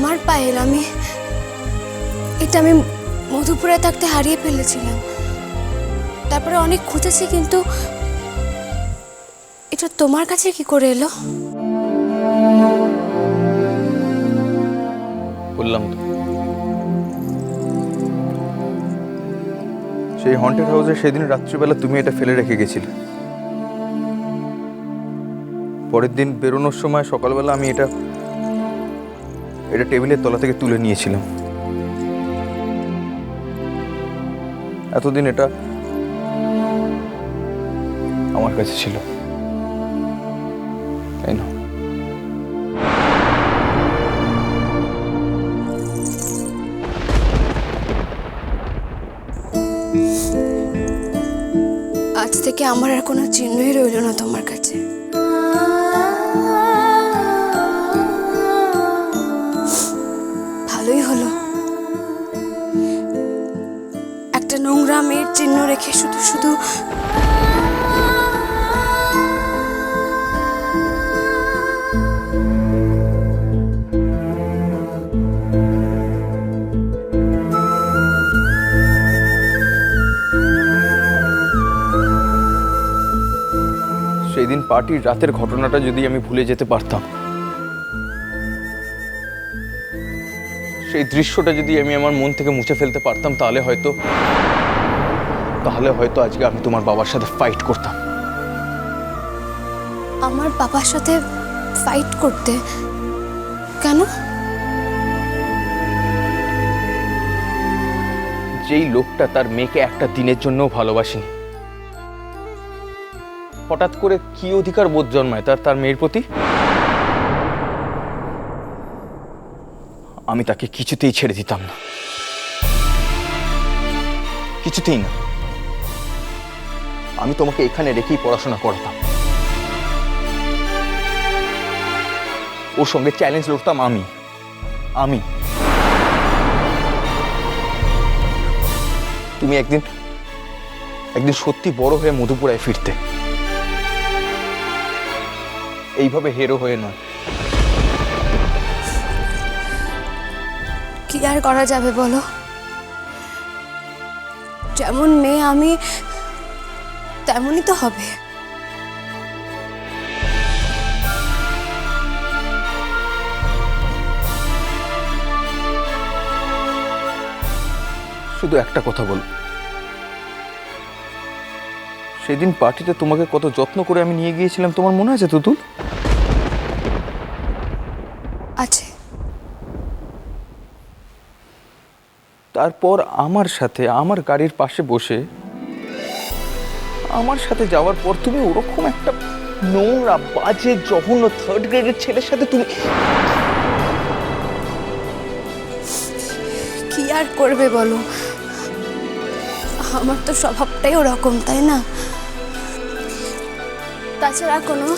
আমার পায়েল, আমি এটা আমি মধুপুরে থাকতে হারিয়ে ফেলেছিলাম। তারপরে অনেক খুঁজেছি কিন্তু এটা তোমার কাছে কি করে এলো? বললাম সেই হন্টেড হাউসে সেদিন রাত্রিবেলা তুমি এটা ফেলে রেখে গেছিলে। পরের দিন বেরোনোর সময় সকালবেলা আমি এটা এটা টেবিলের তলা থেকে তুলে নিয়েছিলাম। এতদিন এটা আমার কাছে ছিল। তাই না? আজ থেকে আমার আর কোনো চিহ্নই রইল না তোমার কাছে। মেয়ের চিহ্ন রেখে শুধু শুধু সেই দিন পার্টির রাতের ঘটনাটা যদি আমি ভুলে যেতে পারতাম, সেই দৃশ্যটা যদি আমি আমার মন থেকে মুছে ফেলতে পারতাম, তাহলে হয়তো তাহলে হয়তো আজকে আমি তোমার বাবার সাথে ফাইট করতাম। আমার বাবার সাথে ফাইট করতে? কেন? যেই লোকটা তার মেয়েকে একটা দিনের জন্যও ভালোবাসেনি। হঠাৎ করে কি অধিকার বোধ জন্মায় তার তার মেয়ের প্রতি? আমি তাকে কিছুতেই ছেড়ে দিতাম না। কিছুতেই না। আমি তোমাকে এখানে রেখেই পড়াশোনা করাতাম। ওর সঙ্গে চ্যালেঞ্জ লড়তাম আমি। আমি। তুমি একদিন একদিন সত্যি বড় হয়ে মধুপুরায় ফিরতে। এইভাবে হেরো হয়ে নয়। কি আর করা যাবে বলো? যেমন মেয়ে আমি তেমনই তো হবে। শুধু একটা কথা বল। সেদিন পার্টিতে তোমাকে কত যত্ন করে আমি নিয়ে গিয়েছিলাম তোমার মনে আছে তুতুল? আছে। তারপর আমার সাথে আমার গাড়ির পাশে বসে আমার সাথে যাওয়ার পর তুমি ওরকম একটা নোংরা, বাজে, জঘন্য থার্ড গ্রেডের ছেলের সাথে তুমি কি আর করবে বলো? আমার তো স্বভাবটাই ওরকম, তাই না? তাছাড়া কোনো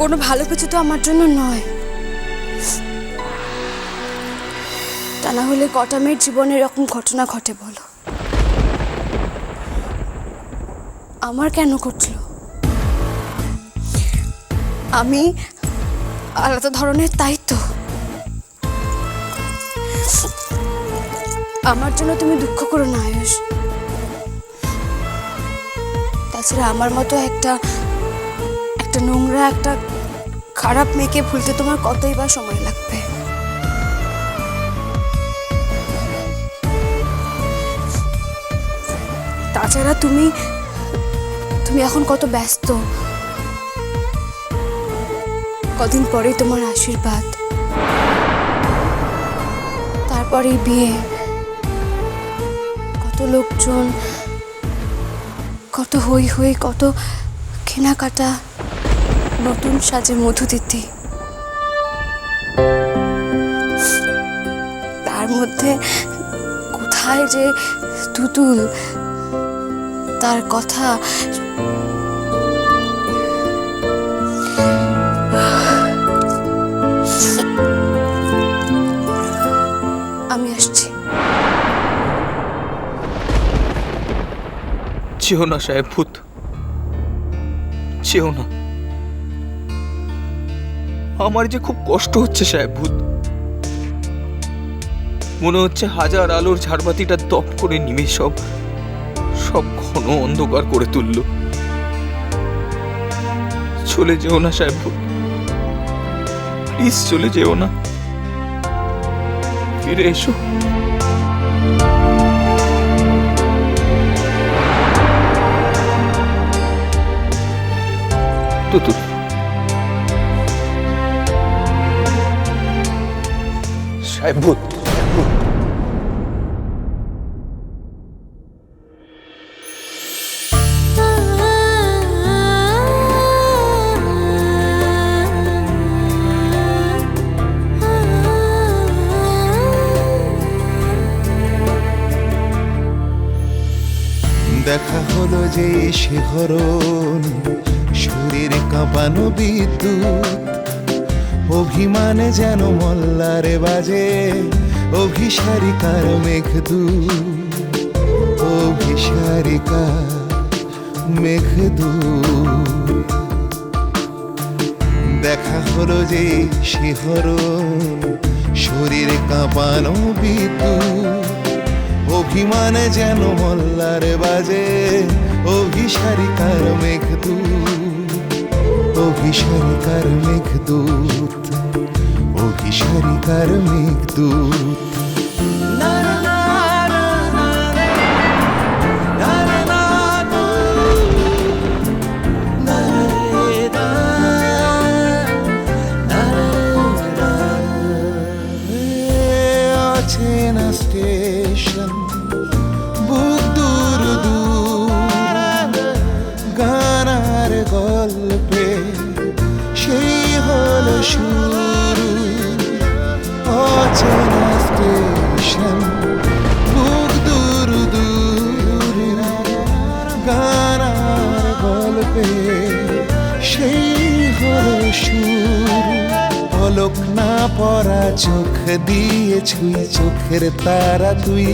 কোনো ভালো কিছু তো আমার জন্য নয়। তা না হলে কটা মেয়ের জীবনে এরকম ঘটনা ঘটে বলো? আমার কেন করছিল? আমি আলাদা ধরনের তো আমার জন্য তুমি দুঃখ করো না, আয়ুষ। তাছাড়া আমার মতো একটা একটা নোংরা, একটা খারাপ মেয়েকে ভুলতে তোমার কতই বা সময় লাগবে? তাছাড়া তুমি তুমি এখন কত ব্যস্ত। কদিন পরেই তোমার আশীর্বাদ। তারপরে বিয়ে। কত লোকজন, কত হই হই কত কেনাকাটা, নতুন সাজে মধু দিতি তার মধ্যে কোথায় যে তুতুল তার কথা। আমি আসছি। চেও না, সাহেব, ভূত। চেও না। আমার যে খুব কষ্ট হচ্ছে, সাহেব, ভূত। মনে হচ্ছে হাজার আলোর ঝাড়বাতিটা দপ করে নিমে সব সব ঘন অন্ধকার করে তুললো। চলে যেও না, সাহেব। প্লিজ চলে যেও না। ফিরে এসো। সাহেব যে শিহরণ শরীর কাঁপানো বিদ্যুৎ। অভিমানে যেন মল্লারে বাজে, অভিসারিকার মেঘদূত অভিসারিকা মেঘদূত দেখা হলো যে শিহরণ শরীর কাঁপানো বিদ্যুৎ। অভিমানে যেন মল্লার বাজে অভিসারিকার মেঘদূত অভিসারিকার মেঘদূত অভিসারিকার মেঘদূত শুরু অচেনা স্টেশন বুক দূর দূর গানার গল্পে সেই হলো শুরু পলক না পরা চোখ দিয়ে ছুঁই চোখের তারা তুই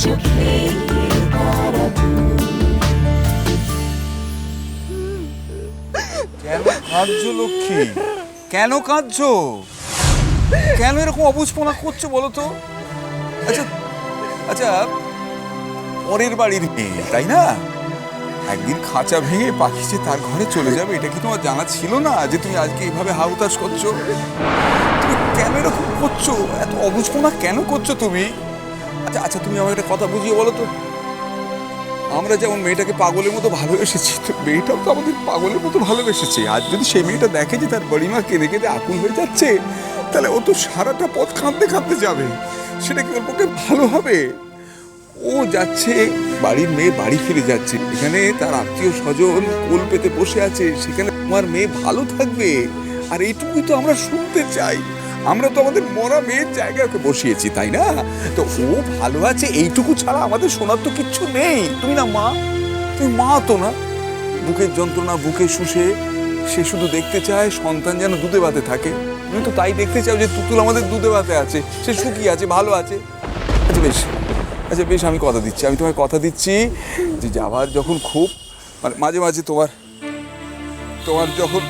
কেন কাঁদছো লক্ষ্মী? কেন কাঁদছো? কেন এরকম অবুঝপনা করছ বলো তো? আচ্ছা আচ্ছা পরের বাড়ির মেয়ে, তাই না? একদিন খাঁচা ভেঙে পাখি যে তার ঘরে চলে যাবে, এটা কি তোমার জানা ছিল না যে তুমি আজকে এইভাবে হাউতাস করছ? তুমি কেন এরকম করছ? এত অবুঝপনা কেন করছ তুমি? আচ্ছা আচ্ছা তুমি আমার একটা কথা বুঝিয়ে বলো তো। আমরা যেমন মেয়েটাকে পাগলের মতো ভালোবেসেছি, তো মেয়েটাও তো আমাদের পাগলের মতো ভালোবেসেছে। আর যদি সেই মেয়েটা দেখে যে তার বড়িমা কেঁদে কেঁদে আকুল হয়ে যাচ্ছে, তাহলে ও তো সারাটা পথ কাঁদতে কাঁদতে যাবে। সেটা কি ওর পক্ষে ভালো হবে? ও যাচ্ছে, বাড়ির মেয়ে বাড়ি ফিরে যাচ্ছে। এখানে তার আত্মীয় স্বজন কোল পেতে বসে আছে। সেখানে তোমার মেয়ে ভালো থাকবে। আর এইটুকুই তো আমরা শুনতে চাই। আমরা তো আমাদের মরা মেয়ের জায়গায় ওকে বসিয়েছি, তাই না? তো ও ভালো আছে, এইটুকু ছাড়া আমাদের শোনার তো কিচ্ছু নেই। তুমি না মা? তুমি মা তো না? বুকের যন্ত্রণা, বুকে শুষে সে শুধু দেখতে চায়, সন্তান যেন দুধে ভাতে থাকে। তুমি তো তাই দেখতে চাও যে তুতুল আমাদের দুধে ভাতে আছে, সে সুখী আছে, ভালো আছে। আচ্ছা বেশ আচ্ছা বেশ, আমি কথা দিচ্ছি, আমি তোমায় কথা দিচ্ছি যে যাবার যখন খুব মানে মাঝে মাঝে তোমার তোমার যখন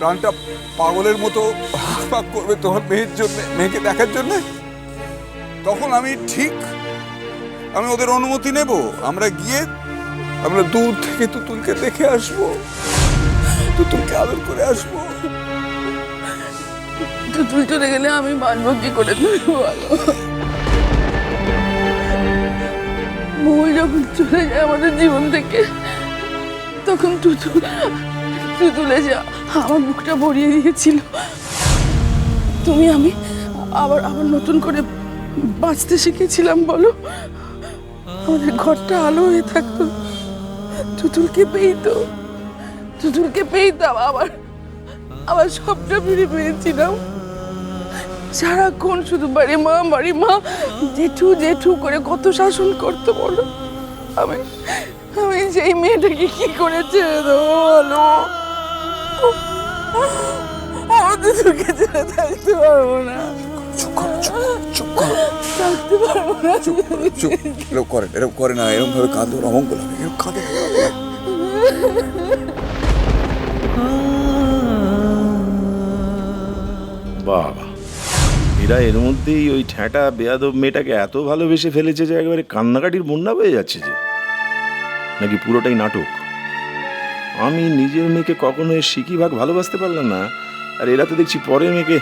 প্রাণটা পাগলের মতো হাঁক করবে তোমার মেয়ের জন্য, মেয়েকে দেখার জন্য? তখন আমি ঠিক, আমি ওদের অনুমতি নেব। আমরা গিয়ে, আমরা দূর থেকে তুতুলকে দেখে আসব। তুতুলকে আদর করে আসব। তুই চলে গেলে আমি বাঁচবো কি করে তুমি যখন চলে যায় আমাদের জীবন থেকে, তখন তুতুল তুতুলে যা। আমার বুকটা ভরিয়ে দিয়েছিল। তুমি আমি আবার আবার নতুন করে বাঁচতে শিখেছিলাম, বলো? আমাদের ঘরটা আলো হয়ে থাকতো। তুতুলকে তো তুতুলকে পেয়ে তো আবার আবার সবটা ফিরে পেয়েছিলাম। সারাক্ষণ শুধু বাড়ি মা বাড়ি মা, জেঠু জেঠু করে কত শাসন করতো, বলো? আমি আমি সেই মেয়েটাকে কি করে ছেড়ে দেবো, বলো? আমাদের তোকে ছেড়ে থাকতে পারব না। চুপ করো চুপ করো, থাকতে পারব না। চুপ করো, চুপ। এরকম করে না, এরকম করে না এরকম ভাবে কাঁদো অমঙ্গল হবে এরকম কাঁদে। বাবা এরা এর মধ্যেই ওই ঠ্যাঁটা বেয়াদব মেয়েটাকে এত ভালোবেসে ফেলেছে যে একেবারে কান্নাকাটির বন্যা বয়ে যাচ্ছে যে। নাকি পুরোটাই নাটক? আমি নিজের মেয়েকে কখনো এর ভাগ ভালোবাসতে পারলাম না। আর এরা তো দেখছি পরের মেয়েকে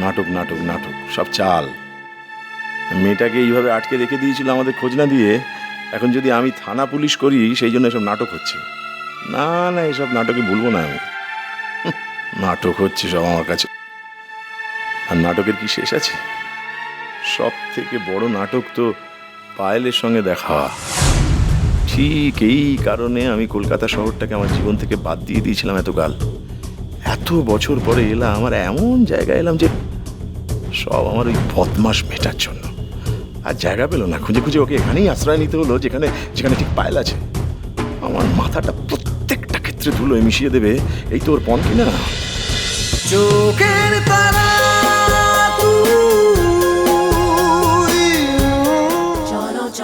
নাটক নাটক নাটক, সব চাল। মেয়েটাকে এইভাবে আটকে রেখে দিয়েছিল আমাদের খোঁজ না দিয়ে। এখন যদি আমি থানা পুলিশ করি, সেই জন্য এসব নাটক হচ্ছে। না না, এসব নাটকে ভুলবো না আমি। নাটক হচ্ছে সব আমার কাছে। আর নাটকের কি শেষ আছে? সব থেকে বড় নাটক তো পায়েলের সঙ্গে দেখা। ঠিক এই কারণে আমি কলকাতা শহরটাকে আমার জীবন থেকে বাদ দিয়ে দিয়েছিলাম এত এতকাল। এত বছর পরে এলাম আমার এমন জায়গায় এলাম যে সব আমার ওই বদমাস মেটার জন্য। আর জায়গা পেল না, খুঁজে খুঁজে ওকে এখানেই আশ্রয় নিতে হলো, যেখানে যেখানে ঠিক পায়েল আছে। আমার মাথাটা প্রত্যেকটা ক্ষেত্রে ধুলোয় মিশিয়ে দেবে। এই তো ওর পণ কিনা চোখের তারা